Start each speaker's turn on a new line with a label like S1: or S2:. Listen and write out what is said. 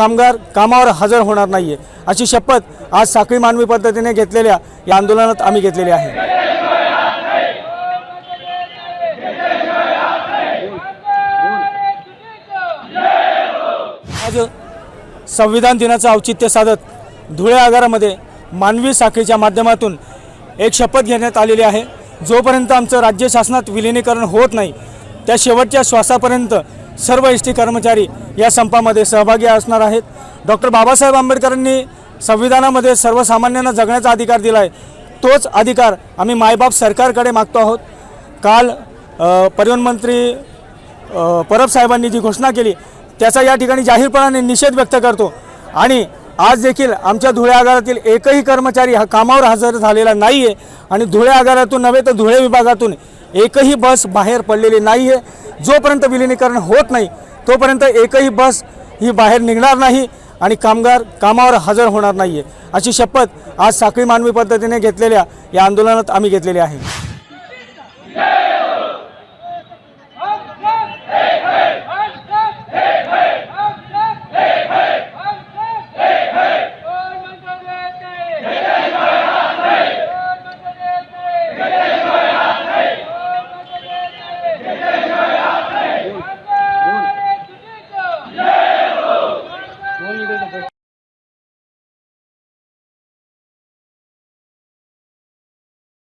S1: कामगार कामावर हजर होणार नाही आहे अशी शपथ आज साखळी मानवी पद्धतीने घेतलेल्या या आंदोलनात आम्ही घेतलेली आहे. आज संविधान दिनाचं औचित्य साधत धुळे आगारामध्ये मानवी साखळीच्या माध्यमातून एक शपथ घेण्यात आलेली आहे. जोपर्यंत आमचं राज्य शासनात विलिनीकरण होत नाही त्या शेवटच्या श्वासापर्यंत सर्व एस टी कर्मचारी या संपामध्ये सहभागी असणार आहेत. डॉक्टर बाबासाहेब आंबेडकरांनी संविधानामध्ये सर्वसामान्यांना जगण्याचा अधिकार दिला आहे तोच अधिकार आम्ही मायबाप सरकारकडे मागतो आहोत. काल परिवहन मंत्री परब साहेबांनी जी घोषणा केली त्याचा या ठिकाणी जाहीरपणाने निषेध व्यक्त करतो. आणि आज देखील आमच्या धुळे आगारातील एकही कर्मचारी हा कामावर हजर झालेला नाही आहे आणि धुळे आगारातून नव्हे तर धुळे विभागातून एकही बस बाहेर पडलेली नाही आहे जोपर्यंत विलिनीकरण होत नाही तोपर्यंत एकही बस ही बाहेर निघणार नाही आणि कामगार कामावर हजर होणार नाही आहे अशी शपथ आज साखळी मानवी पद्धतीने घेतलेल्या या आंदोलनात आम्ही घेतलेली आहे.